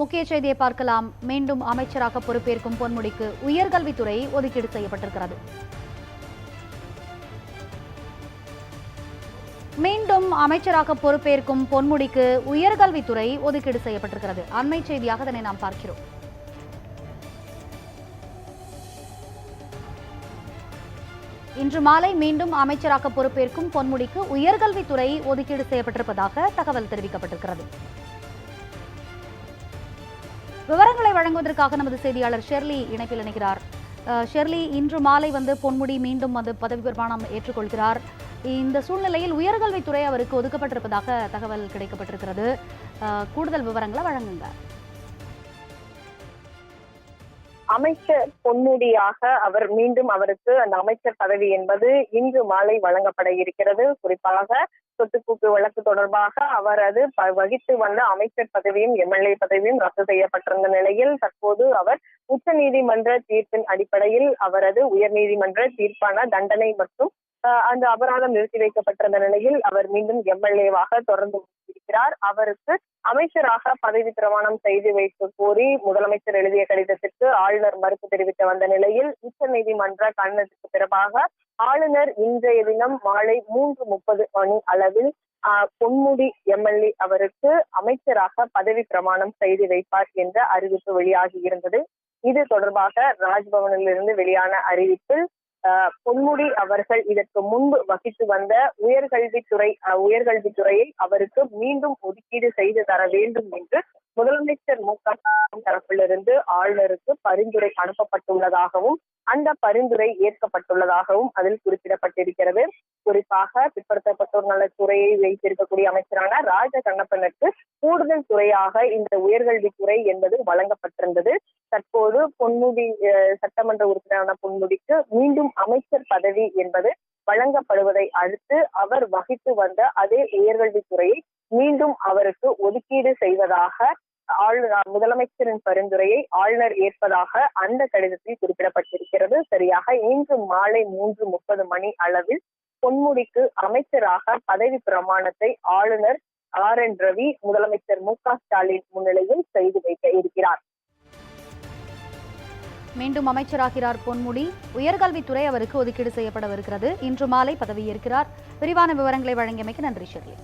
முக்கிய செய்தியை பார்க்கலாம். மீண்டும் அமைச்சராக பொறுப்பேற்கும் பொன்முடிக்கு உயர்கல்வித்துறை ஒதுக்கீடு செய்யப்பட்டிருக்கிறது. மீண்டும் அமைச்சராக பொறுப்பேற்கும் பொன்முடிக்கு உயர்கல்வித்துறை ஒதுக்கீடு செய்யப்பட்டிருக்கிறது. அண்மை செய்தியாக அதனை நாம் பார்க்கிறோம். இன்று மாலை மீண்டும் அமைச்சராக பொறுப்பேற்கும் பொன்முடிக்கு உயர்கல்வித்துறை ஒதுக்கீடு செய்யப்பட்டிருப்பதாக தகவல் தெரிவிக்கப்பட்டிருக்கிறது. விவரங்களை வழங்குவதற்காக நமது செய்தியாளர் ஷெர்லி இணைப்பில் இணைகிறார். ஷெர்லி இன்று மாலை வந்து பொன்முடி மீண்டும் வந்து பதவி பிரமாணம் ஏற்றுக்கொள்கிறார். இந்த சூழ்நிலையில் உயர்கல்வித்துறை அவருக்கு ஒதுக்கப்பட்டிருப்பதாக தகவல் கிடைக்கப்பட்டிருக்கிறது. கூடுதல் விவரங்களை வழங்குங்க. அமைச்சர் பொன்முடியாக அவர் மீண்டும் அவருக்கு அந்த அமைச்சர் பதவி என்பது இன்று மாலை வழங்கப்பட இருக்கிறது. குறிப்பாக சொத்துக்கூட்டு வழக்கு தொடர்பாக அவரது வகித்து வந்த அமைச்சர் பதவியும் எம்எல்ஏ பதவியும் ரத்து செய்யப்பட்டிருந்த நிலையில் தற்போது அவர் உச்சநீதிமன்ற தீர்ப்பின் அடிப்படையில் அவரது உயர்நீதிமன்ற தீர்ப்பான தண்டனை மற்றும் அந்த அபராதம் நிறுத்தி வைக்கப்பட்டிருந்த நிலையில் அவர் மீண்டும் எம்எல்ஏவாக தொடர்ந்து இருக்கிறார். அவருக்கு அமைச்சராக பதவி பிரமாணம் செய்து வைக்க கோரி முதலமைச்சர் எழுதிய கடிதத்திற்கு ஆளுநர் மறுப்பு தெரிவித்து வந்த நிலையில் உச்சநீதிமன்ற கண்டனத்துக்கு பிறகாக ஆளுநர் இன்றைய தினம் மாலை மூன்று முப்பது மணி அளவில் ஆஹ், பொன்முடி எம்எல்ஏ அவருக்கு அமைச்சராக பதவி பிரமாணம் செய்து வைப்பார் என்ற அறிவிப்பு வெளியாகி இருந்தது. இது தொடர்பாக ராஜ்பவனில் இருந்து வெளியான அறிவிப்பில் பொன்முடி அவர்கள் இதற்கு முன்பு வகித்து வந்த உயர்கல்வித்துறை உயர்கல்வித்துறையை அவருக்கு மீண்டும் ஒதுக்கீடு செய்து தர வேண்டும் என்று முதலமைச்சர் மு க தரப்பிலிருந்து ஆளுநருக்கு பரிந்துரை அனுப்பப்பட்டுள்ளதாகவும் அந்த பரிந்துரை ஏற்கப்பட்டுள்ளதாகவும் அதில் குறிப்பிடப்பட்டிருக்கிறது. குறிப்பாக பிற்படுத்தப்பட்டோர் நலத்துறையை வைத்திருக்கக்கூடிய அமைச்சரான ராஜ கண்ணப்பனுக்கு கூடுதல் துறையாக இந்த உயர்கல்வித்துறை என்பது வழங்கப்பட்டிருந்தது. தற்போது பொன்முடி சட்டமன்ற உறுப்பினரான பொன்முடிக்கு மீண்டும் அமைச்சர் பதவி என்பது வழங்கப்படுவதை அடுத்து அவர் வகித்து வந்த அதே உயர்கல்வித்துறையை மீண்டும் அவருக்கு ஒதுக்கீடு செய்வதாக ஆளுநர் முதலமைச்சரின் பரிந்துரையை ஆளுநர் ஏற்பதாக அந்த கடிதத்தில் குறிப்பிடப்பட்டிருக்கிறது. சரியாக இன்று மாலை மூன்று முப்பது மணி அளவில் பொன்முடிக்கு அமைச்சராக பதவி பிரமாணத்தை ஆளுநர் ஆர் என் ரவி முதலமைச்சர் மு க ஸ்டாலின் முன்னிலையில் செய்து வைக்க இருக்கிறார். மீண்டும் அமைச்சராகிறார் பொன்முடி. உயர்கல்வித்துறை அவருக்கு ஒதுக்கீடு செய்யப்படவிருக்கிறது. இன்று மாலை பதவியேற்கிறார். விரிவான விவரங்களை வழங்கியமைக்கு நன்றி ஷெர்லி